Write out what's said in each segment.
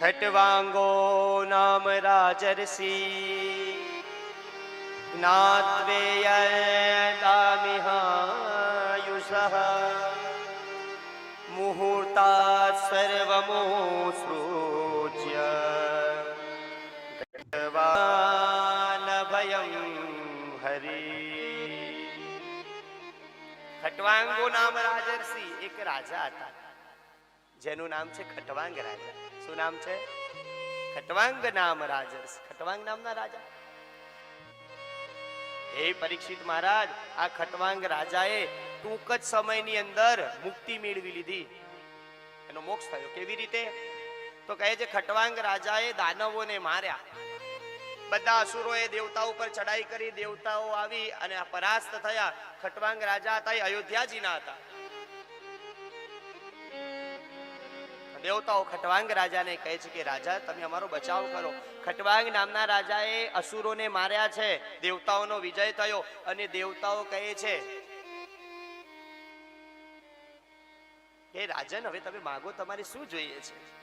ખટવાંગો નામ રાજરસી જ્ઞાત્વેયતામિહાયુષ મુહૂર્તાત સર્વમોસૃચ્ય ભયં હરી ખટવાંગો નામ રાજર્ષિ એક રાજા હતા જેનું નામ છે ખટવાંગ રાજા। શું નામ છે? ખટવાંગ નામ રાજર્ષ ખટવાંગ નામના રાજા? હે પરીક્ષિત મહારાજ, આ ખટવાંગ રાજાએ ટૂંક જ સમયની અંદર મુક્તિ મેળવી લીધી. એનો મોક્ષ થયો. કેવી રીતે? તો કહે છે, ખટવાંગ રાજાએ દાનવોને માર્યા. બધા અસુરોએ દેવતાઓ ઉપર ચડાઈ કરી દેવતાઓ આવી અને પરાસ્ત થયા. ખટવાંગ રાજા હતા, એ અયોધ્યાજીના હતા. દેવતાઓ ખટવાંગ રાજાને કહે છે કે, રાજા, તમે અમારો બચાવ કરો. ખટવાંગ નામના રાજાએ અસુરોને માર્યા છે. દેવતાઓનો વિજય થયો અને દેવતાઓ કહે છે કે રાજન, હવે તમે માગો તમારે શું જોઈએ છે?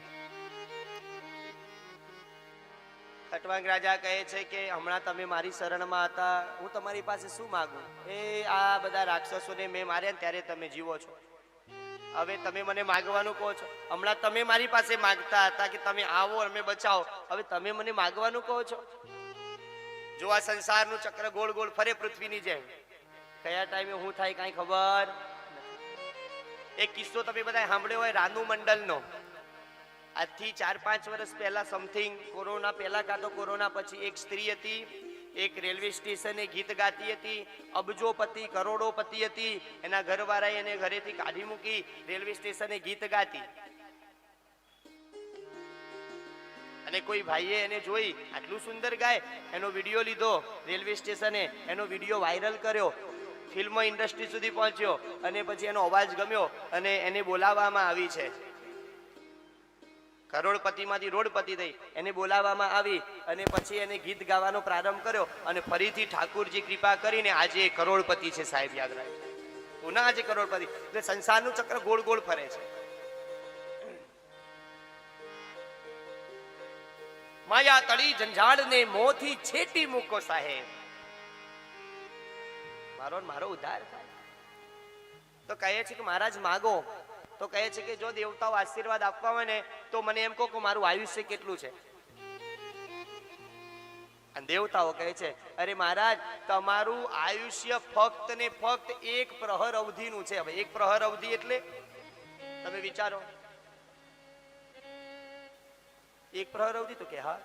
ખટવાંગ રાજા કહે છે કે, હમણાં તમે મારી શરણમાં હતા. હું તમારી પાસે શું માગું? એ આ બધા રાક્ષસોને મેં માર્યા ત્યારે તમે જીવો છો. હવે તમે મને માગવાનું કહો છો. હમણાં તમે મારી પાસે માગતા હતા કે તમે આવો, અમે બચાવો. હવે તમે મને માગવાનું કહો છો? જો આ સંસારનું ચક્ર ગોળ ગોળ ફરે પૃથ્વીની જેમ. કયા ટાઈમે હું થાય કાંઈ ખબર. એક કિસ્સો તમે બધા સાંભળ્યો હોય, રાનુ મંડલનો. આજથી ચાર પાંચ વર્ષ પહેલા સમથિંગ કોરોના પહેલા કાં તો કોરોના પછી એક સ્ત્રી હતી. એક રેલવે સ્ટેશને ગીત ગાતી હતી, અબજોપતિ, કરોડોપતિ હતી. એના ઘરવાળાએ એને ઘરેથી કાઢી મૂકી રેલવે સ્ટેશને ગીત ગાતી. અને કોઈ ભાઈએ એને જોઈ, આટલું સુંદર ગાય. એનો વીડિયો લીધો રેલવે સ્ટેશને. એનો વીડિયો વાયરલ કર્યો. ફિલ્મ ઇન્ડસ્ટ્રી સુધી પહોંચ્યો અને પછી એનો અવાજ ગમ્યો અને એને બોલાવવામાં આવી છે. કરોડપતિમાંથી રોડપતિ થઈ એને બોલાવવામાં આવી અને પછી એને ગીત ગાવાનો પ્રારંભ કર્યો અને ફરીથી ઠાકુરજી કૃપા કરીને આજે એ કરોડપતિ છે સાહેબ યાદ રાખજો. પુનઃ આજે કરોડપતિ, એટલે સંસારનું ચક્ર ગોળ ગોળ ફરે છે. માયા તળી જંજાળને મોથી છેટી મૂકો સાહેબ. મારો મારો ઉદ્ધાર થાય. તો કહે છે કે મહારાજ, માગો તો કહે છે કે જો દેવતાઓ આશીર્વાદ આપવા હોય ને, તો મને એમ કહો કે મારું આયુષ્ય કેટલું છે? દેવતાઓ કહે છે, અરે મહારાજ, તમારું આયુષ્ય ફક્ત ને ફક્ત એક પ્રહર અવધિનું છે. હવે એક પ્રહર અવધિ એટલે? તમે વિચારો. એક પ્રહર અવધિ તો કે હા.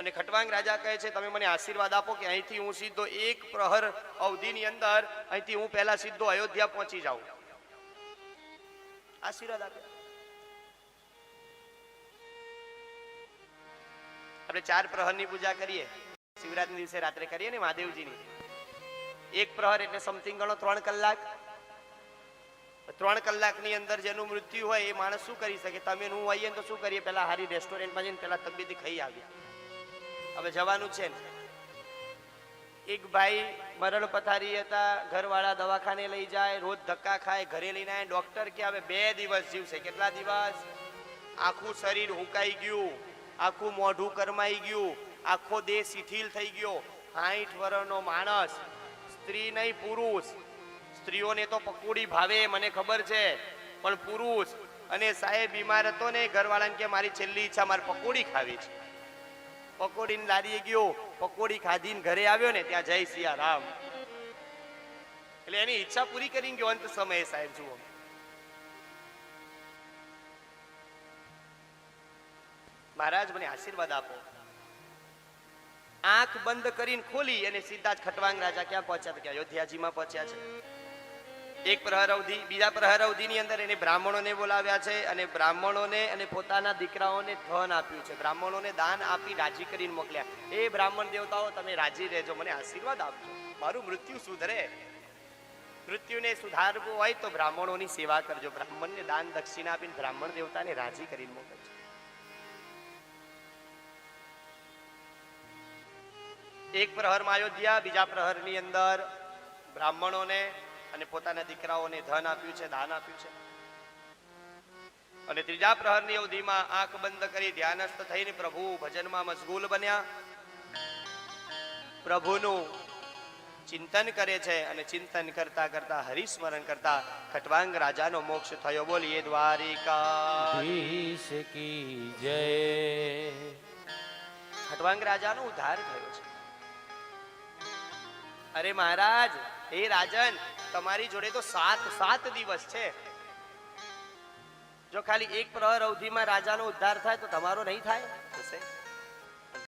અને ખટવાંગ રાજા કહે છે, તમે મને આશીર્વાદ આપો કે અહીંથી હું સીધો એક પ્રહર અવધિની અંદર અહીંથી હું પહેલા સીધો અયોધ્યા પહોંચી જાઉં. આશીર્વાદ આપ્યા આપણે ચાર પ્રહરની પૂજા કરીએ. શિવરાત્રી દિવસે રાત્રે કરીએ ને મહાદેવજીની. એક પ્રહર એટલે સમથિંગ ગણો ત્રણ કલાક. ત્રણ કલાકની અંદર જેનું મૃત્યુ હોય એ માણસ શું કરી શકે? તમે હું આવીએ તો શું કરીએ? પેલા હારી રેસ્ટોરન્ટમાં જઈને પેલા તબિયતી ખાઈ આવ્યા હવે જવાનું છે ને. એક ભાઈ મરણ પથારી હતા, ઘરવાળા દવાખાને લઈ જાય, રોજ ધક્કા ખાય, ઘરે લઈને આવે ડોક્ટર કે હવે બે દિવસ જીવશે. કેટલા દિવસ? આખું શરીર હુકાઈ ગયું, આખું મોઢું કરમાઈ ગયું, આખો દેહ શિથિલ થઈ ગયો. સાઠ વર્ષનો માણસ, સ્ત્રી નહીં, પુરુષ. સ્ત્રીઓને તો પકોડી ભાવે, મને ખબર છે. પણ પુરુષ, અને સાહેબ બીમાર હતો ને, ઘરવાળાને કે મારી છેલ્લી ઈચ્છા, મારે પકોડી ખાવી છે. પકોડીની લારીએ ગયો, પકોડી ખાધીને ઘરે આવ્યો ને ત્યાં જય સિયા રામ. એટલે એની ઈચ્છા પૂરી કરીને ગયો, અંત સમયે સાહેબ જુઓ. મહારાજ, મને આશીર્વાદ આપો. આંખ બંધ કરીને ખોલી અને સીધા જ ખટવાંગ રાજા ક્યાં પહોંચ્યા? કે અયોધ્યાજીમાં પહોંચ્યા છે. એક પ્રહર અવધિ, બીજા પ્રહર અવધિની અંદર એને બ્રાહ્મણોને બોલાવ્યા છે અને બ્રાહ્મણોને અને પોતાના દીકરાઓને ધન આપ્યું છે. બ્રાહ્મણોને દાન આપી રાજી કરીને મોકલ્યા. એ બ્રાહ્મણ દેવતાઓ, તમે રાજી રહેજો, મને આશીર્વાદ આપજો. મારું મૃત્યુ સુધરે. મૃત્યુને સુધારવું હોય તો બ્રાહ્મણોની સેવા કરજો. બ્રાહ્મણને દાન દક્ષિણા આપીને બ્રાહ્મણ દેવતાને રાજી કરીને મોકલજો. એક પ્રહરમાં અયોધ્યા, બીજા પ્રહરની અંદર બ્રાહ્મણોને અને પોતાના દીકરાઓને ધન આપ્યું છે દાન આપ્યું છે. અને ત્રીજા પ્રહરની અવધિમાં આંખ બંધ કરી ધ્યાનસ્થ થઈને પ્રભુ ભજનમાં મશગુલ બન્યા. પ્રભુનું ચિંતન કરે છે અને ચિંતન કરતા કરતા હરિસ્મરણ કરતા ખટવાંગ રાજાનો મોક્ષ થયો. બોલીએ દ્વારિકા કી જય. ખટવાંગ રાજાનો ઉદ્ધાર થયો છે. અરે મહારાજ હે રાજન, તમારી જોડે તો સાત સાત દિવસ છે. જો ખાલી એક પ્રહર અવધિમાં રાજાનો ઉદ્ધાર થાય તો તમારો નહીં થાય?